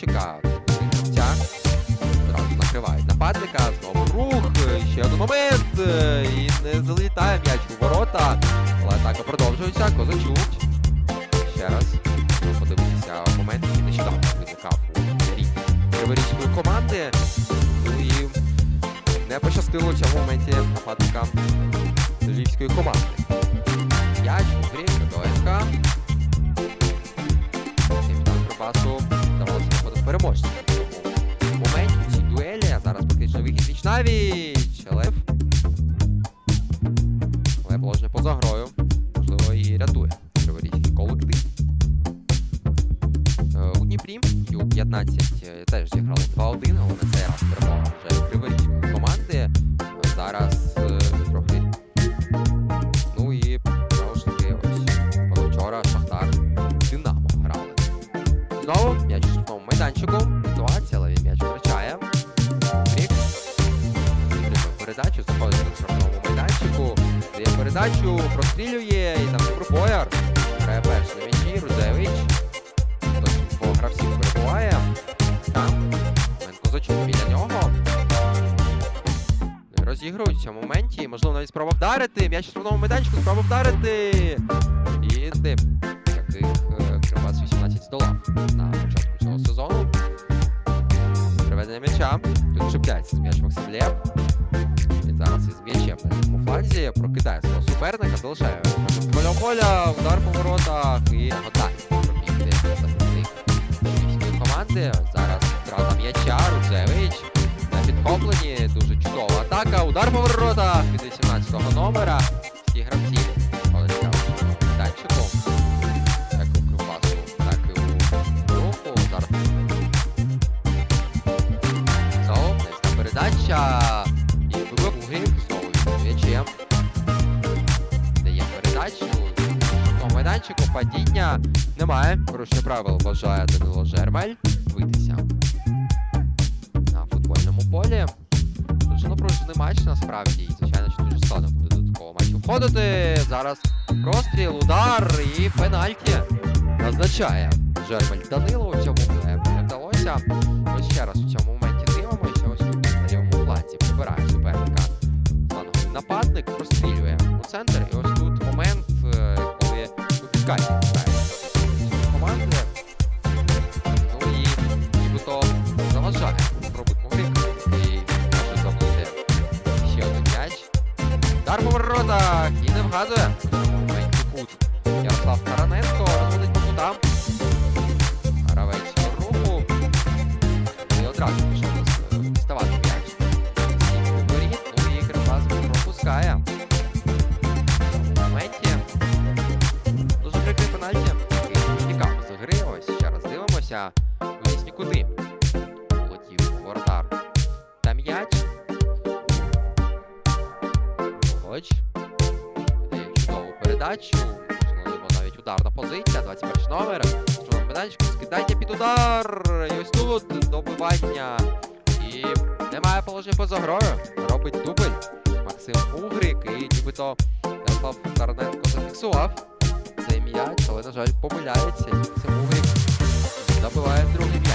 Київська гравця. Одразу накривають нападника. Знову рух. Ще один момент. е, І не залітає м'яч у ворота. Але атака продовжується. Козачук. Ще раз. Подивитися момент, який нещодавно виникав у грі Криворізької команди. Ну і не пощастило в цьому моменті нападникам львівської команди. М'яч у грі Федоренка. Капітан Кривбасу вдавалося у переможцем. в моменті цій дуелі. Зараз практично вихід віч Лев. Лев. Але положення поза грою. Можливо, і рятує Криворізький колектив. Е, У Дніпрі Ю-15 е, теж зіграли 2-1, але на цей раз перемога вже Криворізької штрафному майданчику. Ситуація, але він м'яч втрачає. Рік. Отримує передачу, заходить на штрафному майданчику. Дає передачу, прострілює, і там. Грає перший на м'ячі, Рудевич. Хтось по гравців перебуває. Там. Козачук біля нього. Розігрують в цьому моменті. Можливо, навіть спроба вдарити. М'яч у штрафному майданчику, спроба вдарити. І тим, яких е, Кривбас 18 здолав на початку м'яча. Тут чіпляється з м'яч Максим. Він зараз із м'ячем на лівому фланзі прокидає свого суперника, залишає поля поля, удар по воротах і готові пробігти команди. Зараз втрата м'яча, Рудзевич на підхопленні. Дуже чудова атака. Удар по воротах від 18-го номера. Всі гравці передачу. На майданчику падіння немає. Порушення правил вважає Данило Жермель. Витися на футбольному полі. Дуже напружений матч насправді. І, звичайно, що дуже складно буде до такого матчу входити. Зараз простріл, удар і пенальті назначає Жермель Данило. У цьому не вдалося. Ось ще раз у цьому моменті дивимося. Ось тут на лівому фланзі прибирає суперника. Фланговий нападник прострілює у центр. Удар по воротах і не вгадує. У кут. Ярослав Тараненко розводить по кутам. Гравець руху. Ну і Кривбас пропускає. В моменті Дуже. Ось ще раз дивимося. Вниз нікуди. Полетів воротар. Та м'яч. Хоч. Дає чудову передачу. Можливо, навіть ударна позиція. 21 номер. Чудовий медальчик. Скидання під удар. І ось тут добивання. І немає положення поза грою. Робить дубль. Максим Угрик. І нібито Ярослав Тараненко зафіксував цей м'яч, але, на жаль, помиляється. Максим Угрик забиває другий м'яч.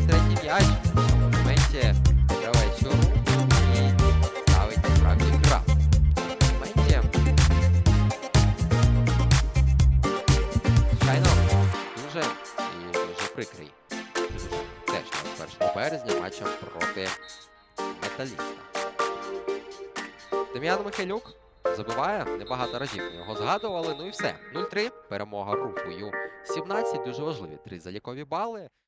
Забиває третій м'яч. В цьому моменті гравець у і ставить насправді гра. В цьому Звичайно, дуже і дуже прикрий. Теж на 1 березня матчем проти металіста. Дем'ян Михайлюк забиває небагато разів. Ми його згадували. Ну і все. 0-3. Перемога руху Ю-17. Дуже важливі три залікові бали.